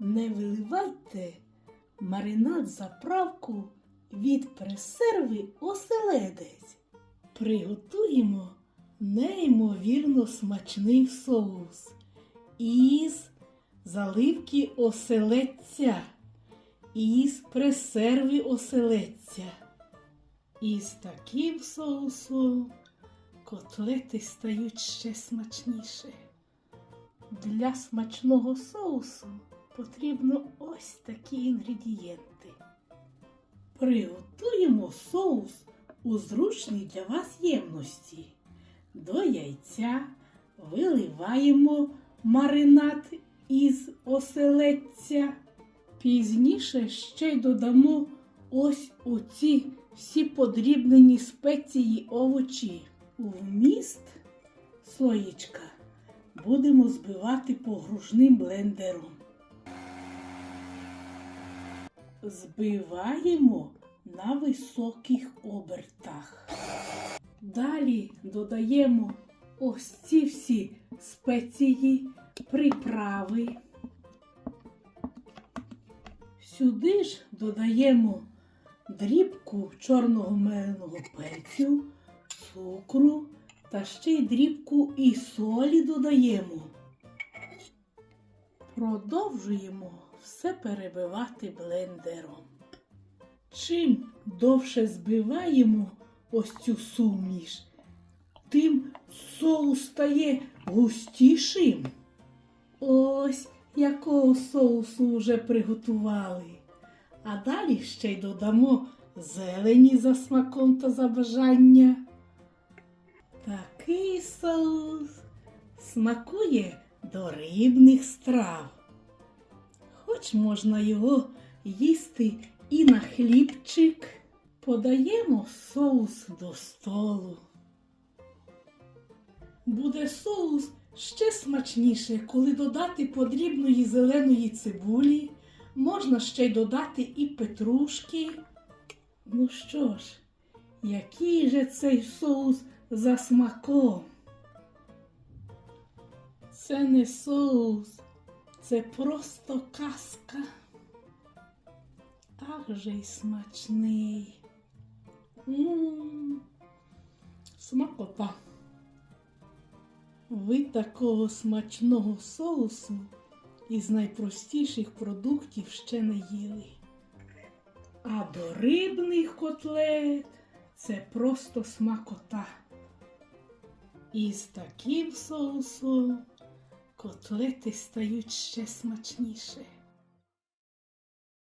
не виливайте маринад заправку від пресерви оселедець. Приготуємо неймовірно смачний соус із заливки оселедця, із пресерви оселедця. Із таким соусом котлети стають ще смачніше. Для смачного соусу потрібно ось такі інгредієнти. Приготуємо соус у зручній для вас ємності. До яйця виливаємо маринад із оселедця. Пізніше ще й додамо ось оці всі подрібнені спеції овочі. Вміст слоєчка будемо збивати погружним блендером. Збиваємо на високих обертах. Далі додаємо ось ці всі спеції, приправи. Сюди ж додаємо дрібку чорного меленого перцю, цукру та ще й дрібку і солі додаємо. Продовжуємо все перебивати блендером. Чим довше збиваємо ось цю суміш, тим соус стає густішим. Ось якого соусу вже приготували. А далі ще й додамо зелені за смаком та за бажання. Такий соус смакує до рибних страв. Хоч можна його їсти і на хлібчик. Подаємо соус до столу. Буде соус ще смачніше, коли додати подрібної зеленої цибулі. Можна ще й додати і петрушки. Ну що ж, який же цей соус за смаком? Це не соус, це просто казка. Ах же й смачний. М, Смакота. Ви такого смачного соусу із найпростіших продуктів ще не їли. А до рибних котлет це просто смакота. І з таким соусом котлети стають ще смачніше.